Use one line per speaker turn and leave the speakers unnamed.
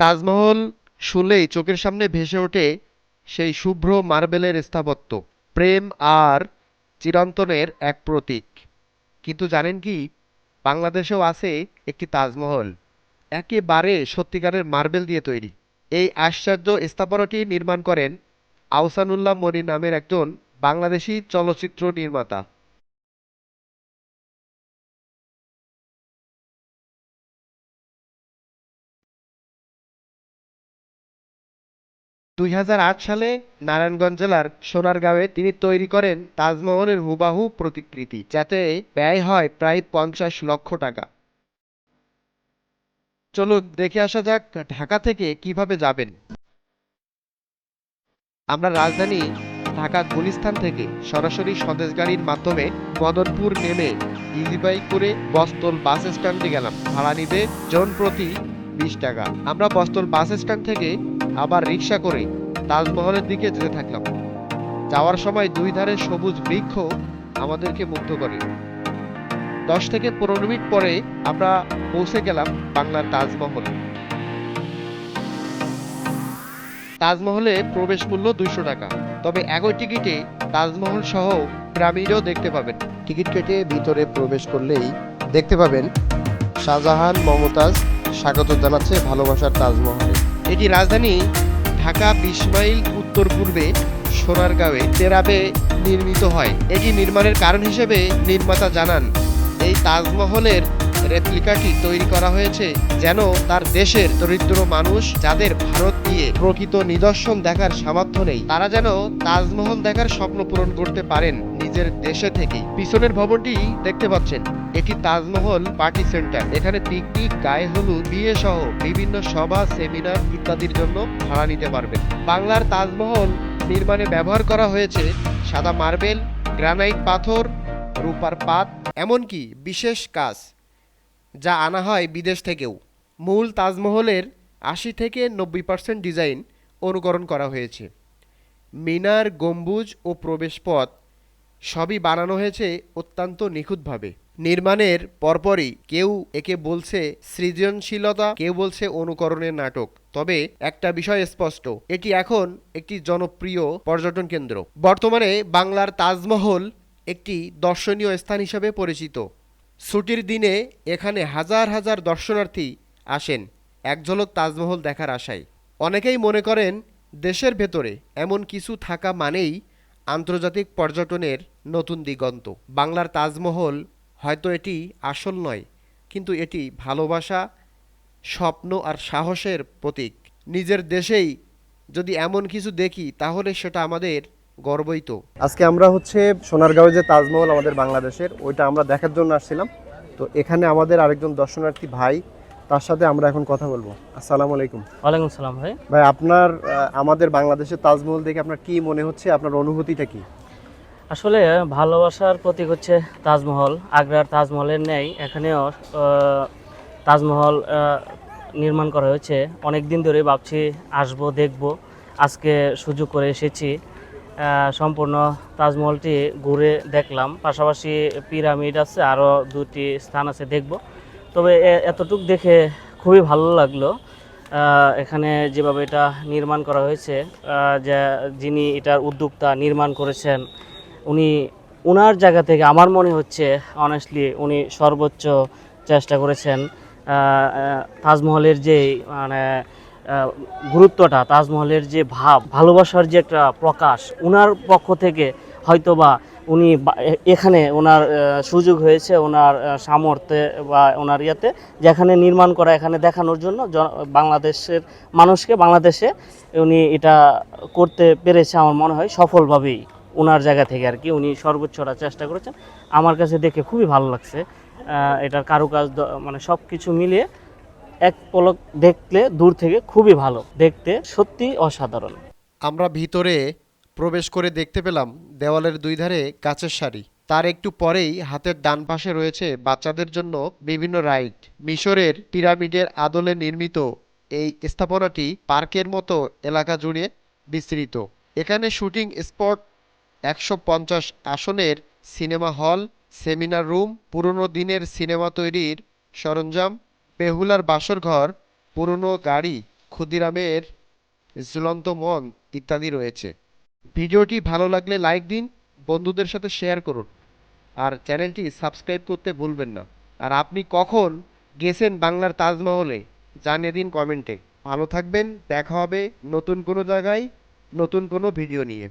তাজমহল শুনলেই চোখের সামনে ভেসে ওঠে সেই শুভ্র মার্বেলের স্থাপত্য, প্রেম আর চিরন্তনের এক প্রতীক। কিন্তু জানেন কি, বাংলাদেশেও আছে একটি তাজমহল, একেবারে সত্যিকারের মার্বেল দিয়ে তৈরি। এই আশ্চর্য স্থাপনাটি নির্মাণ করেন আহসানুল্লাহ মনি নামের একজন বাংলাদেশি চলচ্চিত্র নির্মাতা। দুই হাজার আট সালে নারায়ণগঞ্জ জেলার সোনারগাঁওয়ে তিনি তৈরি করেন তাজমহলের হুবাহু প্রতিকৃতি, যাতে ব্যয় হয় প্রায় পঞ্চাশ লক্ষ টাকা। চলুন দেখে আসা যাক ঢাকা থেকে কীভাবে যাবেন। আমরা রাজধানী ঢাকা গুলিস্তান থেকে সরাসরি স্বদেশ গাড়ির মাধ্যমে মদনপুর নেমে ইজি বাইক করে বস্তল বাস স্ট্যান্ডে গেলাম। ভাড়া নিবে জন প্রতি বিশ টাকা। আমরা বস্তল বাস স্ট্যান্ড থেকে আবার রিক্সা করে তাজমহলের দিকে যেতে থাকলাম। যাওয়ার সময় দুই ধারে সবুজ বৃক্ষ আমাদেরকে মুগ্ধ করে। দশ থেকে পনেরো মিনিট পরে আমরা পৌঁছে গেলাম বাংলার তাজমহল। তাজমহলে প্রবেশ মূল্য দুইশো টাকা। তবে একই টিকিটে তাজমহল সহ পিরামিডও দেখতে পাবেন। টিকিট কেটে ভিতরে প্রবেশ করলেই দেখতে পাবেন শাহজাহান, মমতাজ, স্বাগত জানাচ্ছে ভালোবাসার তাজমহলে। এটি রাজধানী ঢাকা বিশ মাইল উত্তর পূর্বে সোনারগাঁওয়ে তেরাবে নির্মিত হয়। এটি নির্মাণের কারণ হিসেবে নির্মাতা জানান, এই তাজমহলের রেপ্লিকাটি তৈরি করা হয়েছে যেন তার দেশের দরিদ্র মানুষ যাদের ভারত দিয়ে প্রকৃত নিদর্শন দেখার সামর্থ্য নেই, তারা যেন তাজমহল দেখার স্বপ্ন পূরণ করতে পারেন। নিজের দেশে থেকেই পিছনের ভবনটি দেখতে পাচ্ছেন। এটি তাজমহল পার্টি সেন্টার। এখানে পিকনিক, গায়ে হলুদ, বিয়ে সহ বিভিন্ন সভা, সেমিনার ইত্যাদির জন্য ভাড়া নিতে পারবেন। বাংলার তাজমহল নির্মাণে ব্যবহার করা হয়েছে সাদা মার্বেল, গ্রানাইট পাথর, রূপার পাত, এমনকি বিশেষ কাজ যা আনা হয় বিদেশ থেকেও। মূল তাজমহলের আশি থেকে নব্বই পার্সেন্ট ডিজাইন অনুকরণ করা হয়েছে। মিনার, গম্বুজ ও প্রবেশপথ সবই বানানো হয়েছে অত্যন্ত নিখুঁতভাবে। নির্মাণের পরপরই কেউ একে বলছে সৃজনশীলতা, কেউ বলছে অনুকরণের নাটক। তবে একটা বিষয় স্পষ্ট, এটি এখন একটি জনপ্রিয় পর্যটন কেন্দ্র। বর্তমানে বাংলার তাজমহল একটি দর্শনীয় স্থান হিসাবে পরিচিত। ছুটির দিনে এখানে হাজার হাজার দর্শনার্থী আসেন, এক ঝলক তাজমহল দেখার আশায়। অনেকেই মনে করেন, দেশের ভেতরে এমন কিছু থাকা মানেই আন্তর্জাতিক পর্যটনের নতুন দিগন্ত। বাংলার তাজমহল হয়তো এটি আসল নয়, কিন্তু এটি ভালোবাসা, স্বপ্ন আর সাহসের প্রতীক। নিজের দেশেই যদি এমন কিছু দেখি, তাহলে সেটা আমাদের গর্বই তো
আজকে আমরা হচ্ছে সোনারগাঁও যে তাজমহল আমাদের বাংলাদেশের, ওইটা আমরা দেখার জন্য আসছিলাম। তো এখানে আমাদের আরেকজন দর্শনার্থী ভাই তার সাথে আমরা এখন কথা বলব। আসসালামু আলাইকুম।
ওয়ালাইকুম সালাম ভাই।
ভাই আপনার আমাদের বাংলাদেশের তাজমহল দেখে আপনার কি মনে হচ্ছে? আপনার অনুভূতিটা কি?
আসলে ভালোবাসার প্রতীক হচ্ছে তাজমহল। আগ্রার তাজমহলের ন্যায় এখানেও তাজমহল নির্মাণ করা হয়েছে। অনেক দিন ধরে ভাবছি আসব দেখব। আজকে সুযোগ করে এসেছি। সম্পূর্ণ তাজমহলটি ঘুরে দেখলাম। পাশাপাশি পিরামিড আছে আরও দুটি স্থান আছে দেখব। তবে এতটুক দেখে খুবই ভালো লাগল। এখানে যেভাবে এটা নির্মাণ করা হয়েছে যে যিনি এটার উদ্যোক্তা নির্মাণ করেছেন, উনি ওনার জায়গা থেকে আমার মনে হচ্ছে অনেস্টলি উনি সর্বোচ্চ চেষ্টা করেছেন। তাজমহলের যে মানে গুরুত্বটা, তাজমহলের যে ভাব ভালোবাসার যে একটা প্রকাশ ওনার পক্ষ থেকে হয়তোবা উনি এখানে ওনার সুযোগ হয়েছে ওনার সামর্থ্যে বা ওনার ইয়াতে, যেখানে নির্মাণ করা, এখানে দেখানোর জন্য বাংলাদেশের মানুষকে বাংলাদেশে উনি এটা করতে পেরেছে আমার মনে হয় সফলভাবেই। ওনার জায়গা থেকে আর কি উনি সর্বোচ্চটা চেষ্টা করেছেন। আমার কাছে দেখে খুবই ভালো লাগছে এটার কারুকাজ মানে সব কিছু মিলিয়ে এক পলক দেখলে দূর থেকে খুবই ভালো, দেখতে সত্যি অসাধারণ।
আমরা ভিতরে প্রবেশ করে দেখতে পেলাম দেওয়ালের দুই ধারে গাছের সারি তার একটু পরেই হাতের ডান পাশে রয়েছে বাচ্চাদের জন্য বিভিন্ন রাইড। মিশরের পিরামিডের আদলে নির্মিত এই স্থাপনাটি পার্কের মতো এলাকা জুড়ে বিস্তৃত। এখানে শুটিং স্পট একশো পঞ্চাশ আসনের সিনেমা হল, সেমিনার রুম, পুরনো দিনের সিনেমা তৈরির সরঞ্জাম, বেহুলার বাসর ঘর, পুরনো গাড়ি, ক্ষুদিরামের ঝুলন্ত মন ইত্যাদি রয়েছে। ভিডিওটি ভালো লাগলে লাইক দিন, বন্ধুদের সাথে শেয়ার করুন। আর চ্যানেলটি সাবস্ক্রাইব করতে ভুলবেন না। আর আপনি কখন গেছেন বাংলার তাজমহলে, জানিয়ে দিন কমেন্টে। ভালো থাকবেন, দেখা হবে নতুন কোনো জায়গায়, নতুন কোনো ভিডিও নিয়ে।